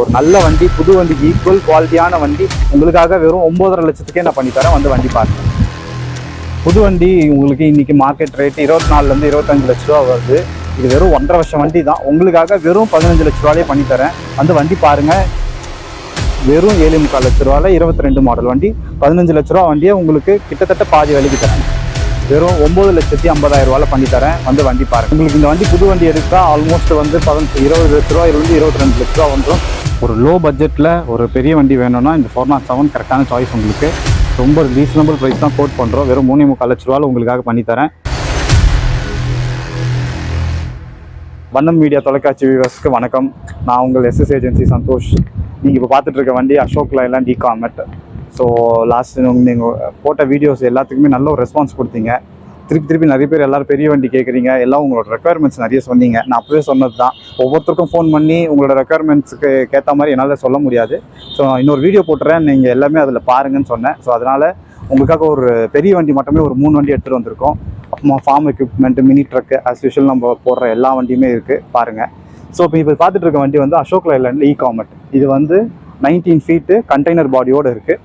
ஒரு நல்ல வண்டி புது வண்டி ஈக்குவல் குவாலிட்டியான வண்டி. உங்களுக்காக வெறும் ஒம்போதரை லட்சத்துக்கே நான் பண்ணி தரேன். வந்து வண்டி பாருங்க. புது வண்டி உங்களுக்கு இன்னைக்கு மார்க்கெட் ரேட் இருபத்தி நாலுலேருந்து இருபத்தஞ்சு லட்ச ரூபா வருது. இது வெறும் ஒன்றரை வருஷம் வண்டி தான். உங்களுக்காக வெறும் பதினஞ்சு லட்ச ரூபாலே பண்ணித்தரேன் வந்து வண்டி பாருங்கள் வெறும் ஏழு முக்கால் லட்ச ரூபாவில் இருபத்தி ரெண்டு மாடல் வண்டி. பதினஞ்சு லட்ச ரூபா வண்டியை உங்களுக்கு கிட்டத்தட்ட பாதி விலைக்கு தரேன். வெறும் ஒம்பது லட்சத்தி ஐம்பதாயிரம் ரூபால பண்ணி தரேன். வந்து வண்டி பாருங்கள் உங்களுக்கு இந்த வண்டி புது வண்டி எடுத்தால் ஆல்மோஸ்ட் வந்து பதினஞ்சு இருபது லட்ச ரூபா இருந்து இருபத்தி ரெண்டு லட்ச ரூபா வந்துடும் ஒரு லோ பட்ஜெட்டில் ஒரு பெரிய வண்டி வேணும்னா இந்த ஃபோர் நாட் செவன் கரெக்டான சாய்ஸ் உங்களுக்கு. ரொம்ப ரீசனபிள் ப்ரைஸ் தான் கோட் பண்ணுறோம் வெறும் மூணு முக்கால் லட்ச ரூபாவில் உங்களுக்காக பண்ணித்தரேன். வண்ணம் மீடியா தொலைக்காட்சி வியூவர்ஸ்க்கு வணக்கம். நான் உங்கள் எஸ்எஸ் ஏஜென்சி சந்தோஷ். நீங்கள் இப்போ பார்த்துட்டு இருக்க வண்டி Ashok Leyland D Comet so last நீங்கள் போட்ட வீடியோஸ் எல்லாத்துக்குமே நல்ல ஒரு ரெஸ்பான்ஸ் கொடுத்தீங்க. திருப்பி திருப்பி நிறைய பேர் எல்லாரும் பெரிய வண்டி கேட்குறீங்க எல்லாம் உங்களோட ரெக்குயர்மெண்ட்ஸ் நிறைய சொன்னீங்க. நான் அப்பவே சொன்னது தான் ஒவ்வொருத்தருக்கும் ஃபோன் பண்ணி உங்களோட ரெக்குயர்மெண்ட்ஸுக்கு ஏற்ற மாதிரி என்னால் சொல்ல முடியாது. ஸோ இன்னொரு வீடியோ போட்டுறேன். நீங்கள் எல்லாமே அதில் பாருங்கன்னு சொன்னேன். ஸோ அதனால் உங்களுக்காக ஒரு பெரிய வண்டி மட்டுமே ஒரு மூணு வண்டி எடுத்துகிட்டு வந்திருக்கோம். அப்புறமா farm equipment mini truck as usual நம்ம போடுற எல்லா வண்டியுமே இருக்குது பாருங்கள் ஸோ இப்போ இப்போ பார்த்துட்டு இருக்க வண்டி வந்து அசோக் லைலாண்டில் இ காமெட் இது வந்து நைன்டீன் ஃபீட்டு கண்டெய்னர் பாடியோடு இருக்குது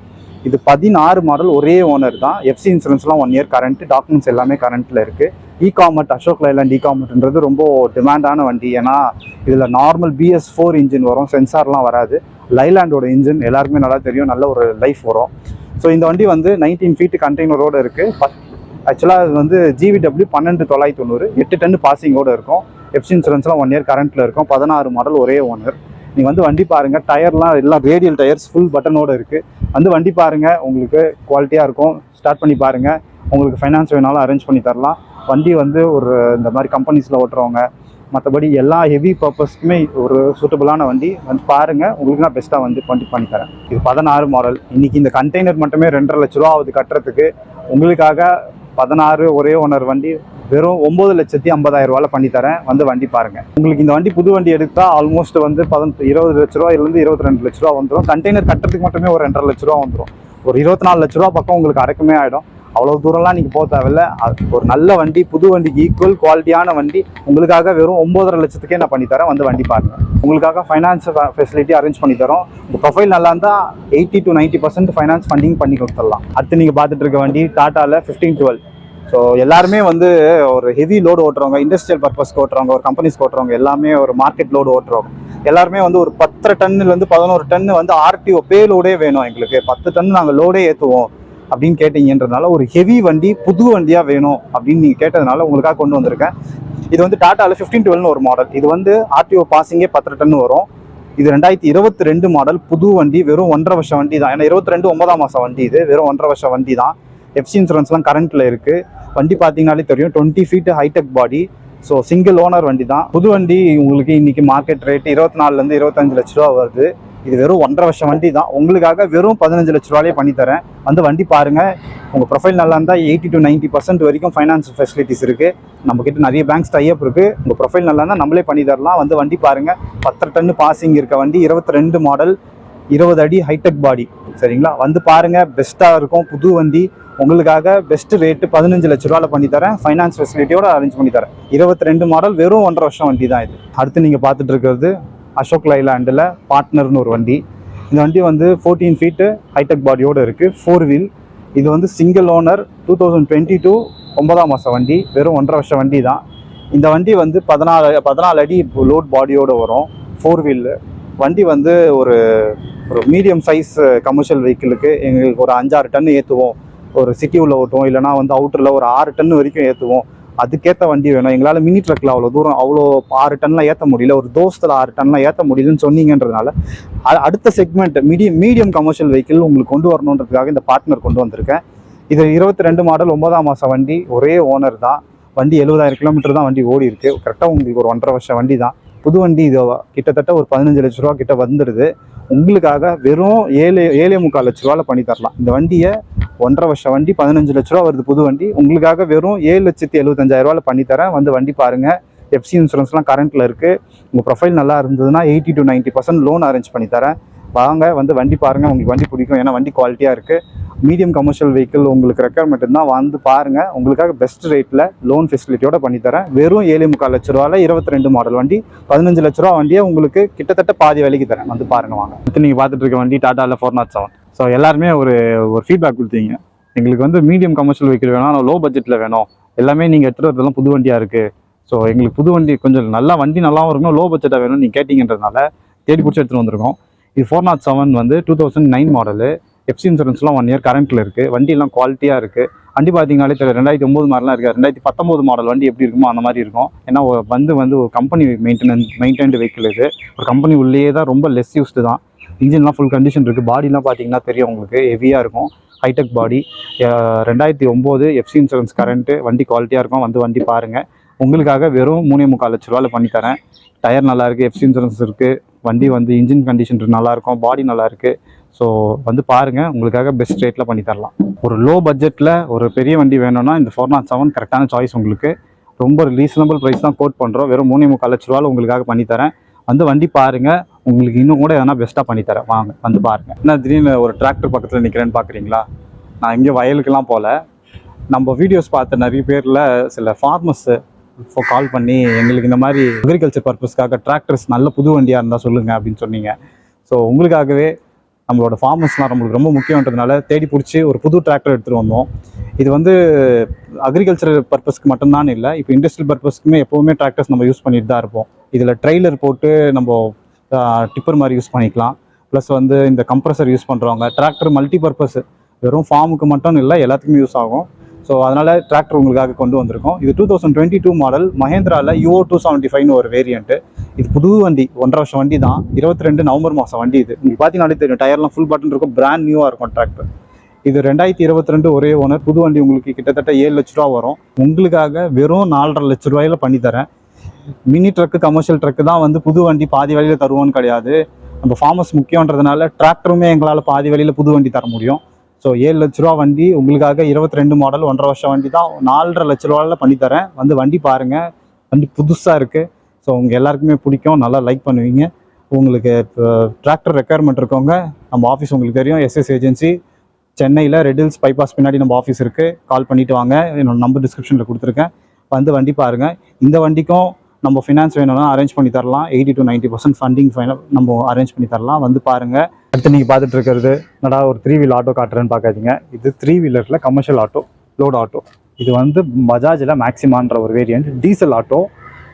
இது பதினாறு மாடல் ஒரே ஓனர் தான். எஃப்சி இன்சூரன்ஸ்லாம் ஒன் இயர் கரண்ட் டாக்குமெண்ட்ஸ் எல்லாமே கரண்ட்டில் இருக்குது இ காமெட் அசோக் லைலாண்ட் இ காமெட்ன்றது ரொம்ப டிமாண்டான வண்டி. ஏன்னா இதில் நார்மல் பிஎஸ் ஃபோர் இன்ஜின் வரும் சென்சார்லாம் வராது. லைலாண்டோட இன்ஜின் எல்லாருக்குமே நல்லா தெரியும் நல்ல ஒரு லைஃப் வரும். ஸோ இந்த வண்டி வந்து நைன்டீன் ஃபீட்டு கண்டெய்னரோடு இருக்குது ஆக்சுவலாக இது வந்து ஜிவிடபிள்யூ பன்னெண்டு தொள்ளாயிரத்தி தொண்ணூறு எட்டு டன் பாசிங்கோடு இருக்கும். எஃப்சி இன்சூரன்ஸ்லாம் ஒன் இயர் கரண்ட்டில் இருக்கும். பதினாறு மாடல் ஒரே ஓனர் நீங்கள் வந்து வண்டி பாருங்கள் டயர்லாம் எல்லாம் ரேடியல் டயர்ஸ் ஃபுல் பட்டனோடு இருக்குது வந்து வண்டி பாருங்கள் உங்களுக்கு குவாலிட்டியாக இருக்கும். ஸ்டார்ட் பண்ணி பாருங்கள் உங்களுக்கு ஃபைனான்ஸ் வேணாலும் அரேஞ்ச் பண்ணி தரலாம். வண்டி வந்து ஒரு இந்த மாதிரி கம்பெனிஸில் ஓட்டுறவங்க மற்றபடி எல்லா ஹெவி பர்பஸ்க்குமே ஒரு சூட்டபுளான வண்டி வந்து பாருங்கள் உங்களுக்கு நான் பெஸ்ட்டாக வந்து வண்டி பண்ணி தரேன். இது பதினாறு மாடல் இன்றைக்கி இந்த கண்டெய்னர் மட்டுமே ரெண்டரை லட்ச ரூபா ஆகுது கட்டுறதுக்கு. உங்களுக்காக பதினாறு ஒரே ஓனர் வண்டி வெறும் ஒம்பது லட்சத்தி ஐம்பதாயிரம் ரூபாயில் பண்ணி தரேன். வந்து வண்டி பாருங்கள் உங்களுக்கு இந்த வண்டி புது வண்டி எடுத்தால் ஆல்மோஸ்ட் வந்து பதினெட்டு இருபது லட்ச ரூபாயிலிருந்து இருபத்தி ரெண்டு லட்ச ரூபா வந்துடும் கண்டெய்னர் கட்டுறதுக்கு மட்டுமே ஒரு ரெண்டரை லட்ச ரூபா வந்துடும் ஒரு இருபத்தி நாலு லட்ச ரூபா பக்கம் உங்களுக்கு அடக்கமே ஆகிடும் அவ்வளோ தூரம்லாம் நீங்கள் போக தேவையில்ல. ஒரு நல்ல வண்டி புது வண்டிக்கு ஈக்குவல் குவாலிட்டியான வண்டி. உங்களுக்காக வெறும் ஒம்பதரை லட்சத்துக்கே நான் பண்ணித்தரேன் வந்து வண்டி பாருங்கள் உங்களுக்காக ஃபைனான்ஸ் ஃபெசிலிட்டி அரேஞ்ச் பண்ணி தரோம். உங்கள் ப்ரொஃபைல் நல்லா இருந்தால் eighty to ninety percent finance funding பண்ணி கொடுத்துடலாம். அடுத்து நீங்கள் பார்த்துட்டு இருக்க வண்டி டாட்டாவில் ஃபிஃப்டீன் டுவெல் ஸோ எல்லாருமே வந்து ஒரு ஹெவி லோடு ஓட்டுறவங்க இண்டஸ்ட்ரியல் பர்பஸ்க்கு ஓட்டுறவங்க ஒரு கம்பெனிஸ்க்கு ஓட்டுறவங்க எல்லாமே ஒரு மார்க்கெட் லோடு ஓட்டுறவங்க. எல்லாருமே வந்து ஒரு பத்தரை டன்னுலேருந்து பதினோரு டன்னு வந்து ஆர்டிஓ பே லோடே வேணும் எங்களுக்கு. பத்து டன் நாங்கள் லோடே ஏற்றுவோம் அப்படின்னு கேட்டீங்கன்றதுனால ஒரு ஹெவி வண்டி புது வண்டியாக வேணும் அப்படின்னு நீங்கள் கேட்டதுனால உங்களுக்காக கொண்டு வந்திருக்கேன். இது வந்து டாட்டாவில் ஃபிஃப்டின் டுவெல்னு ஒரு மாடல் இது வந்து ஆர்டிஓ பாசிங்கே பத்தரை டன் வரும். இது ரெண்டாயிரத்தி இருபத்தி ரெண்டு மாடல் புது வண்டி வெறும் ஒன்றரை வருஷம் வண்டி தான். ஏன்னா இருபத்தி ரெண்டு ஒன்பதாம் மாதம் வண்டி இது. வெறும் ஒன்றரை வருஷம் வண்டி தான். எஃப்சி இன்சூரன்ஸ்லாம் கரண்ட்டில் இருக்குது வண்டி பார்த்தீங்கனாலே தெரியும். Twenty feet hi-tech body so single owner வண்டி தான் புது வண்டி உங்களுக்கு இன்றைக்கி மார்க்கெட் ரேட்டு இருபத்தி நாலுலேருந்து இருபத்தஞ்சு லட்ச ரூபா வருது. இது வெறும் ஒன்றரை வருஷம் வண்டி தான் உங்களுக்காக வெறும் பதினஞ்சு லட்ச ரூபாலே பண்ணித்தரேன். வந்து வண்டி பாருங்க. உங்கள் ப்ரொஃபைல் நல்லா இருந்தால் எயிட்டி டு நைன்ட்டி பர்சன்ட் வரைக்கும் ஃபைனான்ஸ் ஃபெசிலிட்டிஸ் இருக்குது நம்மக்கிட்ட நிறைய பேங்க்ஸ் டைப் இருக்குது உங்கள் ப்ரொஃபைல் நல்லா இருந்தால் நம்மளே பண்ணி தரலாம் வந்து வண்டி பாருங்கள் பத்தரை டன்னு பாசிங் இருக்க வண்டி இருபத்தி ரெண்டு மாடல் இருபது அடி ஹைடெக் பாடி சரிங்களா? வந்து பாருங்கள் பெஸ்ட்டாக இருக்கும். புது வண்டி. உங்களுக்காக பெஸ்ட் ரேட்டு பதினஞ்சு லட்ச ரூபால பண்ணி தரேன். ஃபைனான்ஸ் ஃபெசிலிட்டியோட அரேஞ்ச் பண்ணி தரேன். இருபத்தி ரெண்டு மாடல் வெறும் ஒன்றரை வருஷம் வண்டி தான் இது. அடுத்து நீங்கள் பார்த்துட்டு இருக்கிறது அசோக் லைலாண்டில் பார்ட்னர்னு ஒரு வண்டி. இந்த வண்டி வந்து ஃபோர்டீன் ஃபீட்டு ஹைடெக் பாடியோடு இருக்குது ஃபோர் வீல் இது வந்து single owner two thousand twenty two ஒன்பதாம் மாதம் வண்டி. வெறும் ஒன்றரை வருஷம் வண்டி தான். இந்த வண்டி வந்து பதினாலு பதினாலு அடி லோட் பாடியோடு வரும். ஃபோர் வீல் வண்டி வந்து ஒரு ஒரு மீடியம் சைஸ் கமர்ஷியல் வெஹிக்கிளுக்கு எங்களுக்கு ஒரு அஞ்சாறு டன் ஏற்றுவோம் ஒரு சிட்டி உள்ள ஓட்டுவோம். இல்லைனா வந்து அவுட்டரில் ஒரு ஆறு டன் வரைக்கும் ஏற்றுவோம் அதுக்கேற்ற வண்டி வேணும். எங்களால் மினி ட்ரக்கில் அவ்வளோ தூரம் அவ்வளோ ஆறு டன்லாம் ஏற்ற முடியல. ஒரு தோசத்தில் ஆறு டன்லாம் ஏற்ற முடியலன்னு சொன்னீங்கன்றதுனால அ- அடுத்த segment medium medium commercial vehicle உங்களுக்கு கொண்டு வரணுன்றதுக்காக இந்த பார்ட்னர் கொண்டு வந்திருக்கேன். இது இருபத்தி ரெண்டு மாடல் ஒன்பதாம் மாதம் வண்டி. ஒரே ஓனர் தான். வண்டி எழுபதாயிரம் கிலோமீட்டர் தான் வண்டி ஓடி இருக்குது கரெக்டாக உங்களுக்கு ஒரு ஒன்றரை வருஷம் வண்டி தான். புது வண்டி இதோவா கிட்டத்தட்ட ஒரு பதினஞ்சு லட்ச ரூபா கிட்ட வந்துடுது. உங்களுக்காக வெறும் ஏழு ஏழே முக்கால் லட்ச ரூபாவில் பண்ணி தரலாம். இந்த வண்டியை ஒன்றரை வருஷம் வண்டி பதினஞ்சு லட்ச ரூபா வருது புது வண்டி. உங்களுக்காக வெறும் ஏழு லட்சத்தி எழுபத்தஞ்சாயிரம் ரூபால பண்ணி தரேன். வந்து வண்டி பாருங்கள் எஃப்சி இன்சூரன்ஸ்லாம் கரண்ட்டில் இருக்குது உங்கள் ப்ரொஃபைல் நல்லா இருந்ததுன்னா eighty to ninety percent loan arrange பண்ணி தரேன். வாங்க வந்து வண்டி பாருங்கள் உங்களுக்கு வண்டி பிடிக்கும். ஏன்னா வண்டி குவாலிட்டியாக இருக்குது மீடியம் கமர்ஷியல் வெஹிக்கிள் உங்களுக்கு ரெக்குவயர்மெண்ட் இருந்தால் வந்து பாருங்கள் உங்களுக்காக பெஸ்ட் ரேட்டில் லோன் ஃபெசிலிட்டியோட பண்ணித்தரேன். வெறும் ஏழு முக்கால் லட்ச ரூபாவில் இருபத்தி ரெண்டு மாடல் வண்டி பதினஞ்சு லட்ச ரூபா வண்டியை உங்களுக்கு கிட்டத்தட்ட பாதி விலைக்கு தரேன். வந்து பாருங்க வாங்க. இப்போ நீங்கள் பார்த்துட்டு இருக்க வண்டி டாட்டாவில் ஃபோர் நாட் செவன் ஸோ எல்லாருமே ஒரு ஒரு ஃபீட்பேக் கொடுத்தீங்க. எங்களுக்கு வந்து மீடியம் கமர்ஷியல் வெஹிக்கிள் வேணும். ஆனால் லோ பட்ஜெட்டில் வேணும். எல்லாமே நீங்கள் எடுத்துகிட்டு வரதெல்லாம் புது வண்டியாக இருக்குது ஸோ எங்களுக்கு புது வண்டி கொஞ்சம் நல்லா வண்டி நல்லாவும் இருக்கணும். லோ பட்ஜெட்டாக வேணும்னு நீங்கள் கேட்டிங்கன்றதுனால தேடி பிடிச்சி எடுத்துகிட்டு வந்திருக்கோம். இது ஃபோர் நாட் செவன் வந்து two thousand nine model FC இன்சூரன்ஸ்லாம் one year கரண்ட்டில் இருக்குது வண்டியெல்லாம் குவாலிட்டியாக இருக்குது வண்டி பார்த்தீங்கனாலே தெரியல ரெண்டாயிரத்தி ஒம்பது மாதிரிலாம் இருக்குது. ரெண்டாயிரத்தி பத்தொம்போது மாடல் வண்டி எப்படி இருக்குமோ அந்த மாதிரி இருக்கும். ஏன்னா வந்து வந்து ஒரு கம்பெனி மெயின்டெனன்ஸ் மெயின்டைன்டு வெஹிக்கிள் இது. ஒரு கம்பெனி உள்ளேயே தான் ரொம்ப லெஸ் யூஸ்டு தான். இன்ஜின்லாம் ஃபுல் கண்டிஷன் இருக்குது பாடிலாம் பார்த்தீங்கன்னா தெரியும் உங்களுக்கு. ஹெவியாக இருக்கும். ஹைடெக் பாடி ரெண்டாயிரத்தி ஒம்பது எஃப்சி இன்சூரன்ஸ் கரண்ட்டு வண்டி குவாலிட்டியாக இருக்கும். வந்து வண்டி பாருங்கள் உங்களுக்காக வெறும் மூணே முக்கால் லட்ச ரூபாவில் பண்ணித்தரேன் டயர் நல்லாயிருக்கு எஃப்சி இன்சூரன்ஸ் இருக்குது வண்டி வந்து இன்ஜின் கண்டிஷன் நல்லாயிருக்கும் பாடி நல்லாயிருக்கு ஸோ வந்து பாருங்கள் உங்களுக்காக பெஸ்ட் ரேட்டில் பண்ணி தரலாம். ஒரு லோ பட்ஜெட்டில் ஒரு பெரிய வண்டி வேணும்னா இந்த ஃபோர் நாட் செவன் கரெக்டான சாய்ஸ் உங்களுக்கு. ரொம்ப ரீசனபிள் ப்ரைஸ் தான் கோட் பண்ணுறோம் வெறும் மூணே முக்கால் லட்ச ரூபாவில் உங்களுக்காக பண்ணி தரேன். வந்து வண்டி பாருங்கள் உங்களுக்கு இன்னும் கூட எதனா பெஸ்ட்டாக பண்ணி தரேன். வாங்க வந்து பாருங்கள் என்ன திடீர்னு ஒரு டிராக்டர் பக்கத்தில் நிற்கிறேன்னு பார்க்குறீங்களா நான் இங்கே வயலுக்கெல்லாம் போகல நம்ம வீடியோஸ் பார்த்த நிறைய பேரில் சில ஃபார்மர்ஸு இப்போ கால் பண்ணி எங்களுக்கு இந்த மாதிரி அக்ரிகல்ச்சர் பர்பஸ்க்காக டிராக்டர்ஸ் நல்ல புது வண்டியாக இருந்தால் சொல்லுங்கள் அப்படின்னு சொன்னீங்க. ஸோ உங்களுக்காகவே நம்மளோட ஃபார்மர்ஸ்லாம் நம்மளுக்கு ரொம்ப முக்கியன்றதுனால தேடி பிடிச்சி ஒரு புது டிராக்டர் எடுத்துகிட்டு வந்தோம். இது வந்து அக்ரிகல்ச்சர் பர்பஸ்க்கு மட்டும்தான் இல்லை இப்போ இண்டஸ்ட்ரியல் பர்பஸ்க்குமே எப்போவுமே டிராக்டர்ஸ் நம்ம யூஸ் பண்ணிட்டு தான் இருப்போம். இதில் ட்ரெய்லர் போட்டு நம்ம டிப்பர் மாதிரி யூஸ் பண்ணிக்கலாம். ப்ளஸ் வந்து இந்த கம்ப்ரஸர் யூஸ் பண்ணுறவங்க டிராக்டர் மல்டி பர்பஸ் வெறும் ஃபார்முக்கு மட்டும் இல்லை எல்லாத்துக்குமே யூஸ் ஆகும். ஸோ அதனால் டிராக்டர் உங்களுக்காக கொண்டு வந்திருக்கோம். இது two thousand twenty two model மஹேந்திராவில் யூஓ two seventy ஃபைவ்னு ஒரு வேரியண்ட்டு இது புது வண்டி ஒன்றரை வருஷம் வண்டி தான் இருபத்தி ரெண்டு நவம்பர் மாதம் வண்டி இது. உங்களுக்கு பார்த்தீங்கன்னாலே தெரியும். டயர்லாம் ஃபுல் பட்டன் இருக்கும். பிராண்ட் நியூவாக இருக்கும் டிராக்டர் இது ரெண்டாயிரத்தி இருபத்தி ரெண்டு ஒரே ஓனர் புது வண்டி உங்களுக்கு கிட்டத்தட்ட ஏழு லட்ச ரூபா வரும். உங்களுக்காக வெறும் நாலரை லட்ச ரூபாயில பண்ணி தரேன். மினி ட்ரக்கு கமர்ஷியல் ட்ரக்கு தான் வந்து புது வண்டி பாதி வழியில் தருவோன்னு கிடையாது. நம்ம ஃபார்மர்ஸ் முக்கியன்றதுனால டிராக்டருமே எங்களால் பாதி வழியில் புது வண்டி தர முடியும். ஸோ ஏழு லட்ச ரூபா வண்டி உங்களுக்காக இருபத்தி ரெண்டு மாடல் ஒன்றரை வருஷம் வண்டி தான். நாலரை லட்ச ரூபாவில் பண்ணித்தரேன் வந்து வண்டி பாருங்கள் வண்டி புதுசாக இருக்குது ஸோ உங்கள் எல்லாருக்குமே பிடிக்கும். நல்லா லைக் பண்ணுவீங்க. உங்களுக்கு இப்போ டிராக்டர் ரெக்குயர்மெண்ட் இருக்கவங்க நம்ம ஆஃபீஸ் உங்களுக்கு தெரியும். எஸ்எஸ் ஏஜென்சி சென்னையில் ரெடில்ஸ் பைபாஸ் பின்னாடி நம்ம ஆஃபீஸ் இருக்குது கால் பண்ணிவிட்டு வாங்க. என்னோடய நம்பர் டிஸ்கிரிப்ஷனில் கொடுத்துருக்கேன். வந்து வண்டி பாருங்கள் இந்த வண்டிக்கும் நம்ம ஃபினான்ஸ் வேணும்னா அரேஞ்ச் பண்ணி தரலாம். Eighty to ninety percent funding final நம்ம அரேஞ்ச் பண்ணி தரலாம். வந்து பாருங்கள் அடுத்து நீங்கள் பார்த்துட்டு இருக்கிறது நடா ஒரு த்ரீ வீல் ஆட்டோ காட்டுறேன்னு பார்க்காதீங்க. இது த்ரீ வீலரில் கமர்ஷியல் ஆட்டோ லோட் ஆட்டோ இது வந்து பஜாஜில் மேக்ஸிமான்ற ஒரு variant diesel auto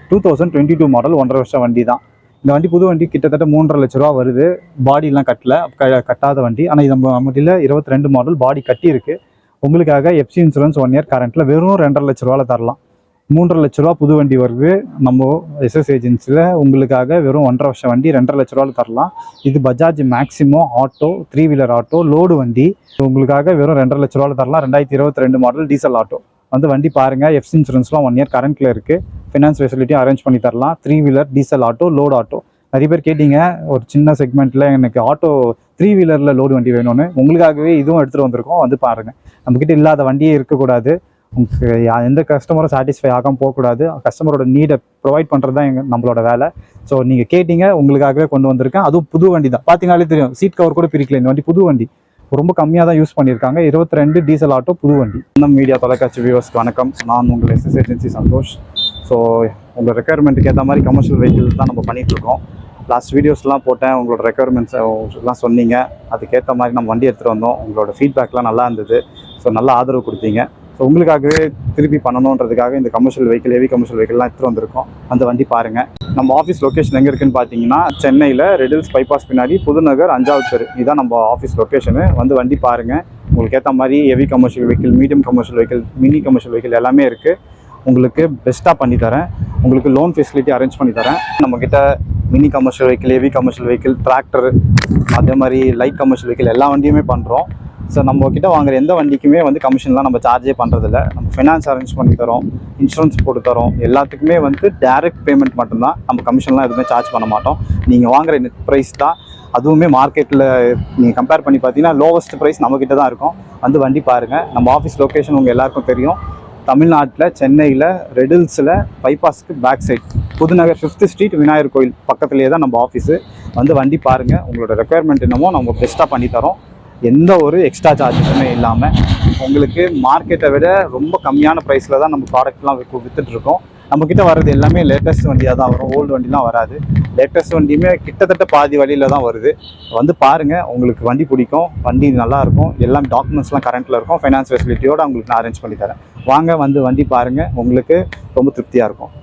two thousand twenty two model ஒன்றரை வருஷம் வண்டி தான். இந்த வண்டி புது வண்டி கிட்டத்தட்ட மூன்றரை லட்ச ரூபா வருது. பாடிலாம் கட்டல க- கட்டாத வண்டி. ஆனால் இது நம்ம வண்டியில் இருபத்தி ரெண்டு மாடல் பாடி கட்டி இருக்கு உங்களுக்காக எஃப்சி இன்சூரன்ஸ் ஒன் இயர் கரண்ட்டில் வெறும் ரெண்டரை லட்ச ரூபாவில் தரலாம். மூன்றரை லட்ச ரூபா புது வண்டி வருது. நம்ம எஸ்எஸ் ஏஜென்சியில் உங்களுக்காக வெறும் ஒன்றரை வருஷம் வண்டி ரெண்டரை லட்ச ரூபாவில் தரலாம். இது Bajaj Maxima auto three wheeler auto load வண்டி. உங்களுக்காக வெறும் ரெண்டரை லட்ச ரூபாவில் தரலாம். ரெண்டாயிரத்தி இருபத்தி ரெண்டு மாடல் டீசல் ஆட்டோ வந்து வண்டி பாருங்கள் எஃப்சி இன்சூரன்ஸ்லாம் ஒன் இயர் கரண்ட்டில் இருக்குது ஃபினான்ஸ் ஃபெசிலிட்டியும் அரேஞ்ச் பண்ணி தரலாம். Three wheeler diesel auto load auto நிறைய பேர் கேட்டீங்க. ஒரு சின்ன செக்மெண்ட்டில் எனக்கு ஆட்டோ த்ரீ வீலரில் லோடு வண்டி வேணும்னு. உங்களுக்காகவே இதுவும் எடுத்துகிட்டு வந்திருக்கோம். வந்து பாருங்கள் நம்மக்கிட்ட இல்லாத வண்டியே இருக்கக்கூடாது. எந்த கஸ்டமரும் சாட்டிஸ்ஃபை ஆகாமல் போகக்கூடாது. கஸ்டமரோட நீடை ப்ரொவைட் பண்ணுறது தான் எங்கள் நம்மளோட வேலை. ஸோ நீங்கள் கேட்டீங்க உங்களுக்காகவே கொண்டு வந்திருக்கேன். அதுவும் புது வண்டி தான். பார்த்தீங்கனாலே தெரியும் சீட் கவர் கூட பிரிக்கல இந்த வண்டி புது வண்டி. ரொம்ப கம்மியாக தான் யூஸ் பண்ணியிருக்காங்க. இருபத்தி ரெண்டு டீசல் ஆட்டோ புது வண்டி. நம்ம மீடியா தொலைக்காட்சி வியூவர்ஸ்க்கு வணக்கம். நான் உங்கள் எஸ்எஸ் ஏஜென்சி சந்தோஷ். ஸோ உங்கள் ரெக்குயர்மெண்ட்டுக்கு ஏற்ற மாதிரி கமர்ஷியல் வெஹிக்கிள்ஸ் தான் நம்ம பண்ணிகிட்ருக்கோம் இருக்கோம் லாஸ்ட் வீடியோஸ்லாம் போட்டேன். உங்களோட ரெக்குயர்மெண்ட்ஸ் எல்லாம் சொன்னீங்க. அதுக்கேற்ற மாதிரி நம்ம வண்டி எடுத்துகிட்டு வந்தோம். உங்களோட ஃபீட்பேக்லாம் நல்லா இருந்தது. ஸோ நல்லா ஆதரவு கொடுத்தீங்க. ஸோ உங்களுக்காகவே திருப்பி பண்ணணுன்றதுக்காக இந்த கமர்ஷியல் வெஹிக்கிள் ஹெவி கமர்ஷியல் வெஹிக்கிள்லாம் எடுத்துகிட்டு வந்திருக்கோம். அந்த வண்டி பாருங்கள் நம்ம ஆஃபீஸ் லொக்கேஷன் எங்கே இருக்குன்னு பார்த்தீங்கன்னா சென்னையில் ரெடில்ஸ் பைபாஸ் பின்னாடி புதுநகர் அஞ்சாவது தெரு இதுதான் நம்ம ஆஃபீஸ் லொக்கேஷனு வந்து வண்டி பாருங்கள் உங்களுக்கு ஏற்ற மாதிரி heavy commercial vehicle medium commercial vehicle mini commercial vehicle எல்லாமே இருக்குது உங்களுக்கு பெஸ்ட்டாக பண்ணி தரேன். உங்களுக்கு லோன் ஃபெசிலிட்டி அரேஞ்ச் பண்ணி தரேன். நம்மக்கிட்ட mini commercial vehicle heavy commercial vehicle tractor அதே மாதிரி லைட் கமர்ஷியல் வெஹிக்கிள் எல்லா வண்டியுமே பண்ணுறோம் ஸோ நம்ம கிட்ட வாங்குற எந்த வண்டிக்குமே வந்து கமிஷன்லாம் நம்ம சார்ஜே பண்ணுறதில்ல நம்ம ஃபினான்ஸ் அரேஞ்ச் பண்ணி தரோம் இன்சூரன்ஸ் போட்டு தரோம். எல்லாத்துக்குமே வந்து டேரெக்ட் பேமெண்ட் மட்டும்தான் நம்ம கமிஷன்லாம் எதுவுமே சார்ஜ் பண்ண மாட்டோம். நீங்கள் வாங்குற நெட் ப்ரைஸ் தான். அதுவுமே மார்க்கெட்டில் நீங்கள் கம்பேர் பண்ணி பார்த்தீங்கன்னா லோவஸ்ட் ப்ரைஸ் நம்மக்கிட்ட தான் இருக்கும். வந்து வண்டி பாருங்கள் நம்ம ஆஃபீஸ் லொக்கேஷன் உங்கள் எல்லாருக்கும் தெரியும். தமிழ்நாட்டில் சென்னையில் ரெடில்ஸில் பைபாஸ்க்கு back side Pudhunagar fifth street Vinayagar கோயில் பக்கத்துலேயே தான் நம்ம ஆஃபீஸு வந்து வண்டி பாருங்கள் உங்களோட ரெக்குயர்மெண்ட் என்னமோ நம்ம பெஸ்ட்டாக பண்ணி தரோம். எந்த ஒரு எக்ஸ்ட்ரா சார்ஜஸுமே இல்லாமல் உங்களுக்கு மார்க்கெட்டை விட ரொம்ப கம்மியான ப்ரைஸில் தான் நம்ம ப்ராடக்ட்லாம் விற்றுட்ருக்கோம் நம்மக்கிட்ட வர்றது எல்லாமே லேட்டஸ்ட் வண்டியாக தான் வரும். ஓல்டு வண்டிலாம் வராது. லேட்டஸ்ட் வண்டியுமே கிட்டத்தட்ட பாதி வழியில் தான் வருது. வந்து பாருங்கள் உங்களுக்கு வண்டி பிடிக்கும் வண்டி நல்லாயிருக்கும் எல்லாம் டாக்குமெண்ட்ஸ்லாம் கரண்ட்டில் இருக்கும். ஃபைனான்ஸ் ஃபெசிலிட்டியோடு உங்களுக்கு நான் அரேஞ்ச் பண்ணி தரேன். வாங்க வந்து வண்டி பாருங்கள் உங்களுக்கு ரொம்ப திருப்தியாக இருக்கும்.